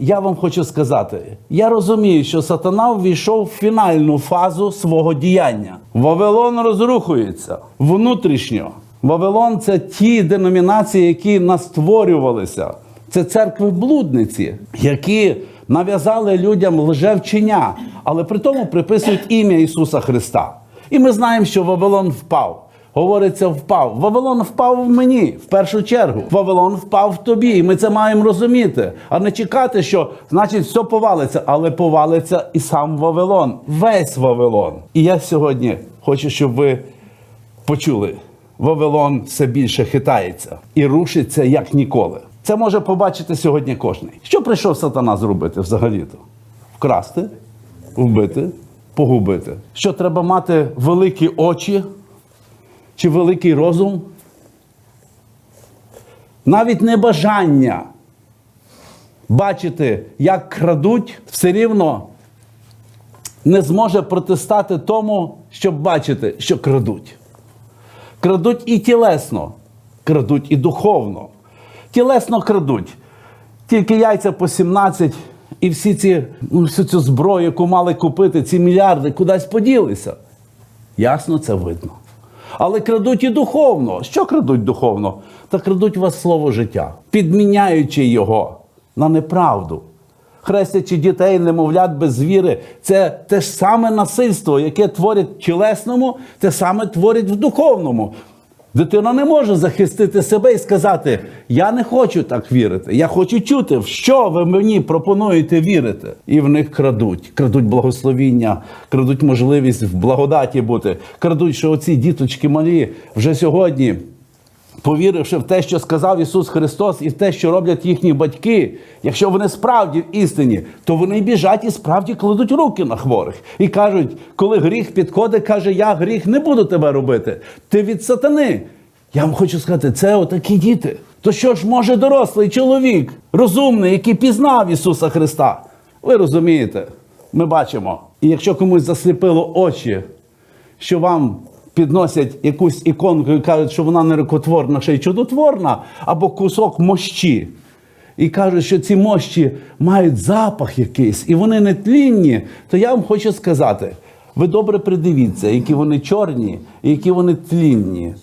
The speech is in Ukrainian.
Я вам хочу сказати, я розумію, що сатана ввійшов в фінальну фазу свого діяння. Вавилон розрухується внутрішньо. Вавилон це ті деномінації, які настворювалися. Це церкви блудниці, які нав'язали людям лжевчення, але при тому приписують ім'я Ісуса Христа. І ми знаємо, що Вавилон впав. Говориться, впав. Вавилон впав в мені в першу чергу. Вавилон впав в тобі. І ми це маємо розуміти, а не чекати, що значить все повалиться, але повалиться і сам Вавилон, весь Вавилон. І я сьогодні хочу, щоб ви почули. Вавилон все більше хитається і рушиться як ніколи. Це може побачити сьогодні кожен. Що прийшов сатана зробити взагалі-то? Вкрасти, вбити, погубити. Що треба мати великі очі чи великий розум? Навіть небажання бачити, як крадуть, все рівно не зможе протистати тому, щоб бачити, що крадуть. Крадуть і тілесно, крадуть і духовно. Тілесно крадуть. Тільки яйця по 17 і всі ці, ну, всю цю зброю, яку мали купити, ці мільярди, кудись поділися. Ясно, це видно. Але крадуть і духовно. Що крадуть духовно? Та крадуть вас слово життя, підміняючи його на неправду. Хрестячи дітей, немовлят без віри, це те ж саме насильство, яке творять в тілесному, те саме творять в духовному. Дитина не може захистити себе і сказати: Я не хочу так вірити. Я хочу чути, в що ви мені пропонуєте вірити. І в них крадуть, крадуть благословіння, крадуть можливість в благодаті бути, крадуть, що оці діточки малі вже сьогодні. Повіривши в те, що сказав Ісус Христос, і в те, що роблять їхні батьки, якщо вони справді в істині, то вони біжать і справді кладуть руки на хворих і кажуть, коли гріх підходить, каже, я гріх не буду тебе робити. Ти від сатани. Я вам хочу сказати, це отакі діти. То що ж може дорослий чоловік, розумний, який пізнав Ісуса Христа? Ви розумієте, ми бачимо. І якщо комусь засліпило очі, що вам підносять якусь іконку і кажуть, що вона не рукотворна, ще й чудотворна, або кусок мощі. І кажуть, що ці мощі мають запах якийсь, і вони не тлінні, то я вам хочу сказати: ви добре придивіться, які вони чорні і які вони тлінні.